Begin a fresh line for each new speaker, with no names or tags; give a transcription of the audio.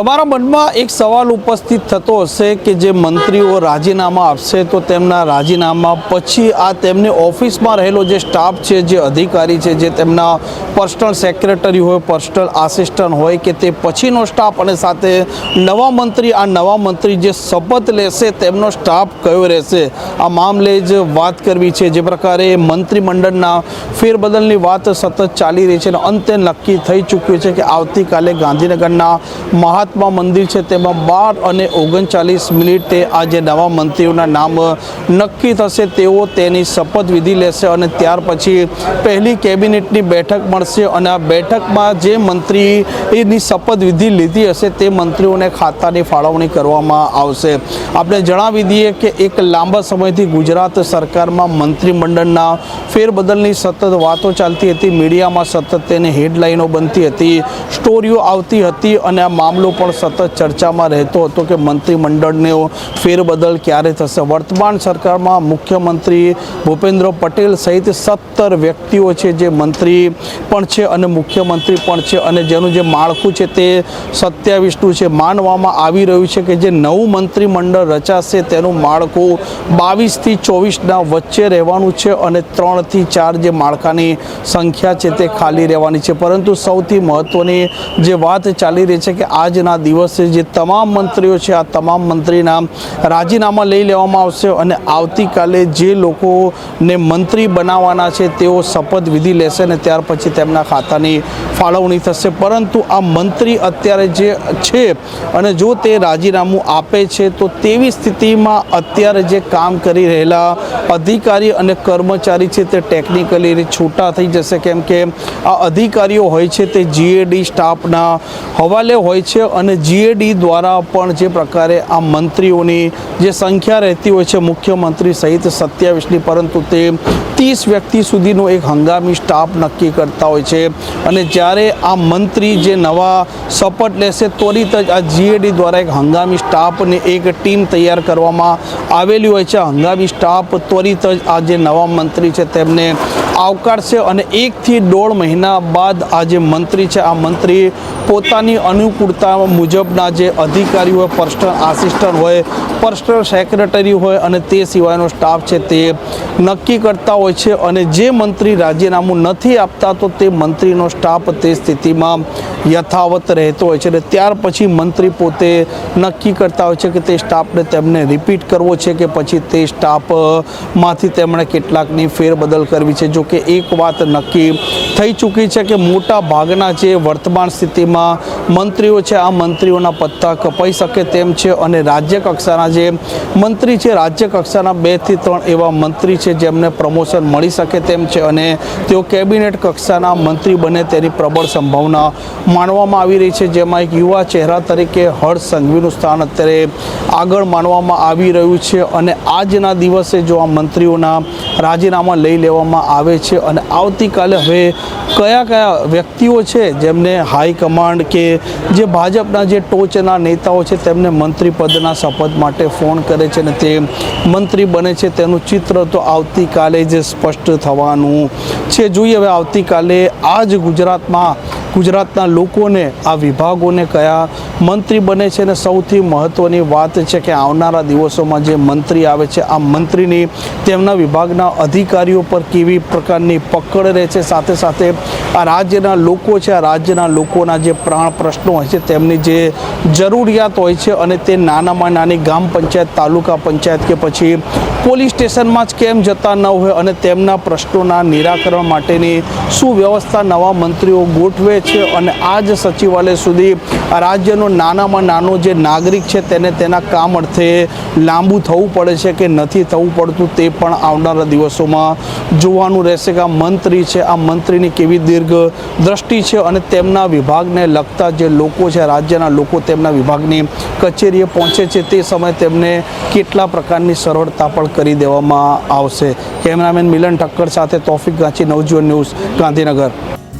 તમારા મનમાં એક સવાલ ઉપસ્થિત થતો હશે કે જે મંત્રીઓ રાજીનામા આપશે તો તેમના રાજીનામા પછી આ તેમની ઓફિસમાં રહેલો જે સ્ટાફ છે, જે અધિકારી છે, જે તેમના પર્સનલ સેક્રેટરી હોય, પર્સનલ આસિસ્ટન્ટ હોય કે તે પછીનો સ્ટાફ અને સાથે નવા મંત્રી, આ નવા મંત્રી જે શપથ લેશે તેમનો સ્ટાફ કયો રહેશે? આ મામલે જ વાત કરવી છે. જે પ્રકારે મંત્રીમંડળના ફેરબદલની વાત સતત ચાલી રહી છે અને અંતે નક્કી થઈ ચૂક્યું છે કે આવતીકાલે ગાંધીનગરના મહાત્મા મંદિર છે, તેમાં બાર અને ઓગણચાલીસ મિનિટે આ જે નવા મંત્રીઓના નામ નક્કી થશે, તેઓ તેની શપથવિધિ લેશે અને ત્યાર પછી પહેલી કેબિનેટની બેઠક મળશે અને આ બેઠકમાં જે મંત્રીની શપથવિધિ લીધી હશે, તે મંત્રીઓને ખાતાની ફાળવણી કરવામાં આવશે. આપણે જણાવી દઈએ કે એક લાંબા સમયથી ગુજરાત સરકારમાં મંત્રીમંડળના ફેરબદલની સતત વાતો ચાલતી હતી, મીડિયામાં સતત તેની હેડલાઇનો બનતી હતી, સ્ટોરીઓ આવતી હતી અને આ મામલો પણ સતત ચર્ચામાં રહેતો હતો કે મંત્રીમંડળનો ફેરબદલ ક્યારે થશે? વર્તમાન સરકારમાં મુખ્યમંત્રી ભૂપેન્દ્ર પટેલ સહિત સત્તર વ્યક્તિઓ છે જે મંત્રી પણ છે અને મુખ્યમંત્રી પણ છે અને જેનું જે માળખું છે તે સત્યાવીસનું છે. માનવામાં આવી રહ્યું છે કે જે નવું મંત્રીમંડળ રચાશે તેનું માળખું બાવીસથી ચોવીસના વચ્ચે રહેવાનું છે અને ત્રણથી ચાર જે માળખાની સંખ્યા છે તે ખાલી રહેવાની છે. પરંતુ સૌથી મહત્ત્વની જે વાત ચાલી રહી છે કે આજના દિવસે જે તમામ મંત્રીઓ છે, આ તમામ મંત્રીના રાજીનામા લઈ લેવામાં આવશે અને આવતીકાલે જે લોકોને મંત્રી બનાવવાના છે, તેઓ શપથવિધિ લેશે અને ત્યાર પછી તેમના ખાતાની ફાળવણી થશે. પરંતુ આ મંત્રી અત્યારે જે છે અને જો તે રાજીનામું આપે છે, તો તેવી સ્થિતિમાં અત્યારે જે કામ કરી રહેલા અધિકારી અને કર્મચારી છે, તે ટેકનિકલી છૂટા થઈ જશે. કેમ કે આ અધિકારીઓ હોય છે, તે જીએડી સ્ટાફના હવાલે હોય છે અને જીએડી દ્વારા પણ જે પ્રકારે આ મંત્રીઓની જે સંખ્યા રહેતી હોય છે મુખ્યમંત્રી સહિત સત્યાવીસની, પરંતુ તે ત્રીસ વ્યક્તિ સુધીનો એક હંગામી સ્ટાફ નક્કી કરતા હોય છે. અને જ્યારે આ મંત્રી જે નવા શપથ લેશે, ત્વરિત જ આ જીએડી દ્વારા એક હંગામી સ્ટાફની એક ટીમ તૈયાર કરવામાં આવેલી હોય છે. હંગામી સ્ટાફ ત્વરિત જ આ જે નવા મંત્રી છે તેમને આવકારશે અને એકથી દોઢ મહિના બાદ આ જે મંત્રી છે, આ મંત્રી પોતાની અનુકૂળતા મુજબના જે અધિકારી હોય પર્સનલ આસિસ્ટન્ટ હોય પર્સનલ સેક્રેટરી હોય અને તે સિવાયનો સ્ટાફ છે તે નક્કી કરતા હોય છે અને જે મંત્રી રાજીનામું નથી આપતા તો તે મંત્રીનો સ્ટાફ તે સ્થિતિમાં યથાવત રહેતો હોય છે અને ત્યાર પછી મંત્રી પોતે નક્કી કરતા હોય છે કે તે સ્ટાફને તેમને રિપીટ કરવો છે કે પછી તે સ્ટાફમાંથી તેમણે કેટલાકની ફેરબદલ કરવી છે. જો કે એક વાત નક્કી થઈ ચૂકી છે કે મોટા ભાગના જે વર્તમાન સ્થિતિમાં મંત્રીઓ છે, આ મંત્રીઓના પત્તા કપાઈ શકે તેમ છે અને રાજ્ય કક્ષાના જે મંત્રી છે, રાજ્ય કક્ષાના બેથી ત્રણ એવા મંત્રી છે જેમને પ્રમોશન મળી શકે તેમ છે અને તેઓ કેબિનેટ કક્ષાના મંત્રી બને તેની પ્રબળ સંભાવના માનવામાં આવી રહી છે. જેમાં એક યુવા ચહેરા તરીકે હર્ષ સંઘવીનું સ્થાન અત્યારે આગળ માનવામાં આવી રહ્યું છે અને આજના દિવસે જો આ મંત્રીઓના રાજીનામા લઈ લેવામાં આવે છે અને આવતીકાલે હવે કયા કયા વ્યક્તિઓ છે જેમને હાઈકમાન્ડ કે જે ભાજપના જે ટોચના નેતાઓ છે તેમને મંત્રી પદના શપથ માટે ફોન કરે છે અને તે મંત્રી બને છે તેનું ચિત્ર તો આવતીકાલે જ સ્પષ્ટ થવાનું છે. જોઈએ હવે આવતીકાલે આ જ ગુજરાતમાં ગુજરાતના લોકોને, આ વિભાગોને કયા મંત્રી બને છે અને સૌથી મહત્ત્વની વાત છે કે આવનારા દિવસોમાં જે મંત્રી આવે છે, આ મંત્રીની તેમના વિભાગના અધિકારીઓ પર કેવી પ્રકારની પકડ રહે છે, સાથે સાથે આ રાજ્યના લોકો છે, આ રાજ્યના લોકોના જે પ્રાણ પ્રશ્નો હોય છે, તેમની જે જરૂરિયાત હોય છે અને તે નાનામાં નાની ગામ પંચાયત, તાલુકા પંચાયત કે પછી પોલીસ સ્ટેશનમાં જ કેમ જતા ન હોય અને તેમના પ્રશ્નોના નિરાકરણ માટેની શું વ્યવસ્થા નવા મંત્રીઓ ગોઠવે છે અને આ જ સચિવાલય સુધી રાજ્યનો નાનામાં નાનો જે નાગરિક છે તેને તેના કામ અર્થે લાંબુ થવું પડે છે કે નથી થવું પડતું તે પણ આવનારા દિવસોમાં જોવાનું રહેશે કે આ મંત્રી છે, આ મંત્રીની કેવી દીર્ઘ દ્રષ્ટિ છે અને તેમના વિભાગને લગતા જે લોકો છે, રાજ્યના લોકો તેમના વિભાગની કચેરીએ પહોંચે છે તે સમયે તેમને કેટલા પ્રકારની સરળતા પણ કરી દેવામાં આવશે. કેમેરામેન મિલન ઠક્કર સાથે તોફિક ગાંચી, નવજીવન ન્યૂઝ ગાંધીનગર.